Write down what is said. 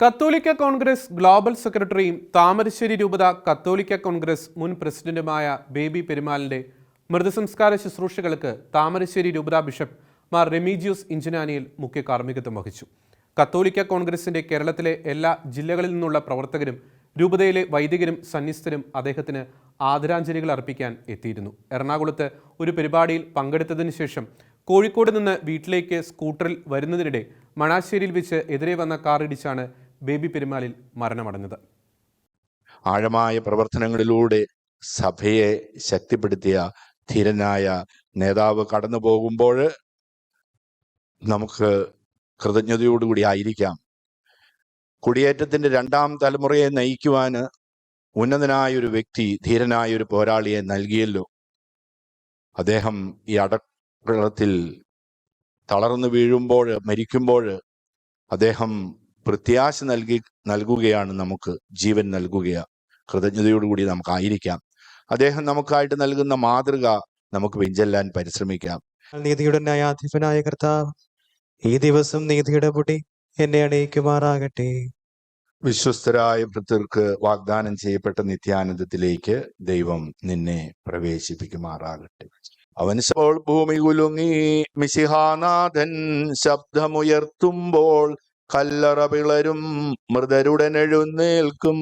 കത്തോലിക്ക കോൺഗ്രസ് ഗ്ലോബൽ സെക്രട്ടറിയും താമരശ്ശേരി രൂപത കത്തോലിക്ക കോൺഗ്രസ് മുൻ പ്രസിഡന്റുമായ ബേബി പെരുമാലിന്റെ മൃതസംസ്കാര ശുശ്രൂഷകൾക്ക് താമരശ്ശേരി രൂപത ബിഷപ്പ് മാർ റെമീജിയോസ് ഇഞ്ചനാനിയിൽ മുഖ്യ കാർമ്മികത്വം വഹിച്ചു. കത്തോലിക്ക കോൺഗ്രസിന്റെ കേരളത്തിലെ എല്ലാ ജില്ലകളിൽ നിന്നുള്ള പ്രവർത്തകരും രൂപതയിലെ വൈദികരും സന്യസ്തരും അദ്ദേഹത്തിന് ആദരാഞ്ജലികൾ അർപ്പിക്കാൻ എത്തിയിരുന്നു. എറണാകുളത്ത് ഒരു പരിപാടിയിൽ പങ്കെടുത്തതിനു ശേഷം കോഴിക്കോട് നിന്ന് വീട്ടിലേക്ക് സ്കൂട്ടറിൽ വരുന്നതിനിടെ മണാശ്ശേരിയിൽ വെച്ച് എതിരെ വന്ന കാർ ഇടിച്ചാണ് ബേബി പെരുമാളിൽ മരണമടഞ്ഞത്. ആഴമായ പ്രവർത്തനങ്ങളിലൂടെ സഭയെ ശക്തിപ്പെടുത്തിയ ധീരനായ നേതാവ് കടന്നു പോകുമ്പോൾ നമുക്ക് കൃതജ്ഞതയോടുകൂടി ആയിരിക്കാം. കുടിയേറ്റത്തിന്റെ രണ്ടാം തലമുറയെ നയിക്കുവാൻ ഉന്നതനായ ഒരു വ്യക്തി ധീരനായ ഒരു പോരാളിയെ നൽകിയല്ലോ. അദ്ദേഹം ഈ അടക്കളത്തിൽ തളർന്നു വീഴുമ്പോൾ മരിക്കുമ്പോൾ അദ്ദേഹം പ്രത്യാശ നൽകി നൽകുകയാണ് നമുക്ക് ജീവൻ നൽകുകയാണ് കൃതജ്ഞതയോടുകൂടി നമുക്കായിരിക്കാം. അദ്ദേഹം നമുക്കായിട്ട് നൽകുന്ന മാതൃക നമുക്ക് പിഞ്ചെല്ലാൻ പരിശ്രമിക്കാം. നീതിയുടെ ന്യായാധിപനായ കർത്താവ് ഈ ദിവസം നീതിയുടെ പൊടി എന്നെ അണിയിക്കുമാറാകട്ടെ. വിശ്വസ്തരായ ഭൃത്യർക്ക് വാഗ്ദാനം ചെയ്യപ്പെട്ട നിത്യാനന്ദത്തിലേക്ക് ദൈവം നിന്നെ പ്രവേശിപ്പിക്കുമാറാകട്ടെ. അവൻ ഭൂമി കുലുങ്ങി മിശിഹാനാഥൻ ശബ്ദമുയർത്തുമ്പോൾ കല്ലറ പിളരും മൃതരുടൻ എഴുന്നേൽക്കും